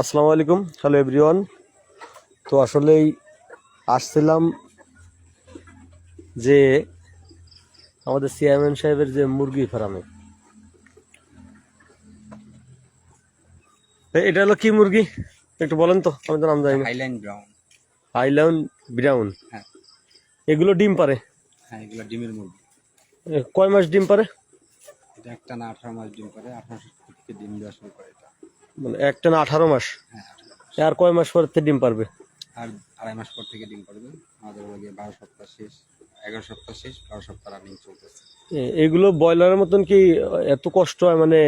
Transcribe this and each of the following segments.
আসসালামু আলাইকুম। Hello everyone তো আসলেই আসছিলাম যে আমাদের চেয়ারম্যান সাহেবের যে মুরগি ফার্মে। এটা হলো কি মুরগি? একটু বলেন তো আমি তো নাম জানি না। হাইল্যান্ড ব্রাউন আইলাউন ব্রাউন হ্যাঁ। এগুলো ডিম পারে? হ্যাঁ এগুলো ডিমের মুরগি। কয় মাস ডিম পারে? এটা একটা না আঠারো মাস ডিম করে আঠারো থেকে ডিম দেওয়া শুরু করে। মানে একটা না আঠারো মাস? হ্যাঁ। আর কয় মাস পর ডিম পারবে? আর আড়াই মাস পর থেকে ডিম পারবে। আমাদের ওদিকে বারো সপ্তাহ শেষ এগারো সপ্তাহ শেষ বারো সপ্তাহ রানিং চলতেছে। এগুলো ব্রয়লারের মতন কি এত কষ্ট হয়? মানে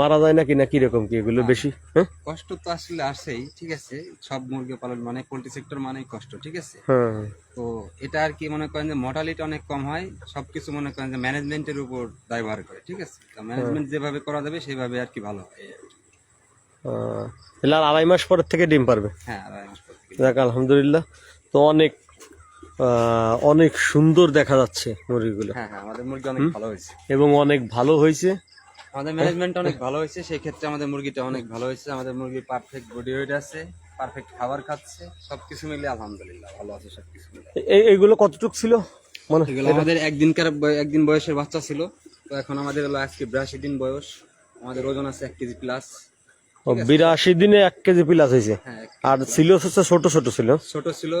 মারা যায় নাকি? না কীরকম কি এগুলো বেশি? হ্যাঁ? কষ্ট তো আসলে আসেই ঠিক আছে? সব মুরগি পালন মানে পোলট্রি সেক্টর মানেই কষ্ট ঠিক আছে? হ্যাঁ। তো এটা আর কি মনে করেন যে মর্টালিটি অনেক কম হয় সবকিছু মনে করেন যে ম্যানেজমেন্টের উপর দায়ভার করে ঠিক আছে? ম্যানেজমেন্ট যেভাবে করা যাবে সেভাবে আর কি ভালো হয় তাহলে আর আড়াই মাস পরের থেকে ডিম পারবে। হ্যাঁ থেকে। যাক আলহামদুলিল্লাহ। তো অনেক অনেক সুন্দর দেখা যাচ্ছে মুরগিগুলো। হ্যাঁ হ্যাঁ আমাদের মুরগি অনেক ভালো হয়েছে। এবং অনেক ভালো হয়েছে। আমাদের ম্যানেজমেন্ট অনেক ভালো হয়েছে সেই ক্ষেত্রে আমাদের মুরগিটা অনেক ভালো হয়েছে। আমাদের মুরগি পারফেক্ট বডি ওয়েট আছে পারফেক্ট খাবার খাচ্ছে সবকিছু মিলে আলহামদুলিল্লাহ ভালো আছে সবকিছু মিলে। এ- এ- কতটুক ছিল? মানে আমাদের একদিনকার একদিন বয়সের বাচ্চা ছিল। তো এখন আমাদের হলো আজকে বিরাশি দিন বয়স। আমাদের ওজন আছে এক কেজি প্লাস বিরাশি দিনে এক কেজি প্লাস হয়েছে। হ্যাঁ আর ছিল হচ্ছে ছোট ছোট ছিল। ছোট ছিল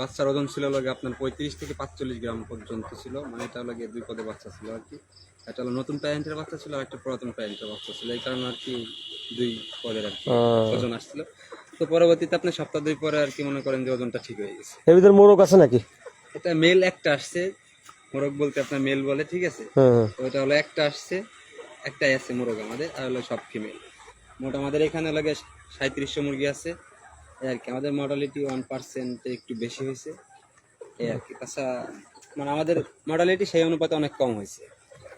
বাচ্চার ওজন ছিল লাগে আপনার পঁয়ত্রিশ থেকে পাঁচচল্লিশ গ্রাম পর্যন্ত ছিল। মানে এটা লাগে দুই পদে বাচ্চা ছিল আর কি। একটা হলো নতুন প্যারেন্টের বাচ্চা ছিল আর একটা পুরাতন প্যারেন্টের বাচ্চা ছিল। এই কারণে আর কি দুই পদের আর কি ওজন আসছিল। তো পরবর্তীতে আপনি সপ্তাহ দুই পরে আর কি মনে করেন যে ওজনটা ঠিক হয়ে গেছে? এর ভিতরে মোরগ আছে নাকি? এটা মেল একটা আসছে। মোরগ বলতে আপনার মেল বলে ঠিক আছে? হ্যাঁ হ্যাঁ। এটা হলো একটা আসছে একটাই আছে মোরগ আমাদের আর হলো সব ফিমেল। মোট আমাদের এখানে লাগে সাঁত্রিশশো মুরগি আছে। এই আর কি, আমাদের মর্টালিটি ওয়ান পার্সেন্ট একটু বেশি হয়েছে। এই আর কি, তাছাড়া মানে আমাদের মর্টালিটি সেই অনুপাতে অনেক কম হয়েছে,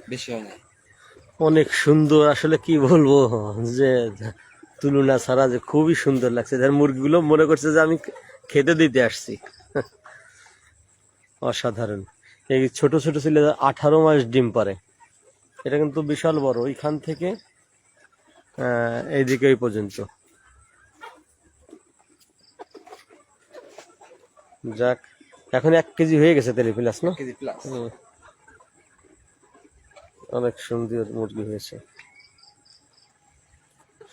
বেশি হয় না অনেক সুন্দর, আসলে কি বলব, যে তুলনা ছাড়া যে খুবই সুন্দর লাগছে। যার মুরগিগুলো মনে করছে যে আমি খেতে দিতে আসছি। অসাধারণ। এই ছোট ছোট ছেলে, আঠারো মাস ডিম পারে। এটা কিন্তু বিশাল বড়। ওইখান থেকে এইদিকে এই পর্যন্ত। যাক এখন এক কেজি হয়ে গেছে তেলে প্লাস না? কেজি প্লাস অনেক সুন্দর মুরগি হয়েছে।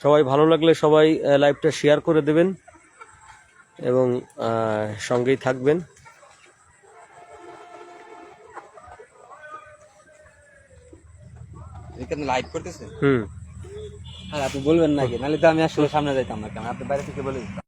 সবাই ভালো লাগলে সবাই লাইভটা শেয়ার করে দেবেন এবং সঙ্গেই থাকবেন। এখানে লাইভ করতেছে হুম। আর আপনি বলবেন নাকি? নাহলে তো আমি আসলে সামনে যাইতাম না কেন? আপনি বাইরে থেকে বলে দিতাম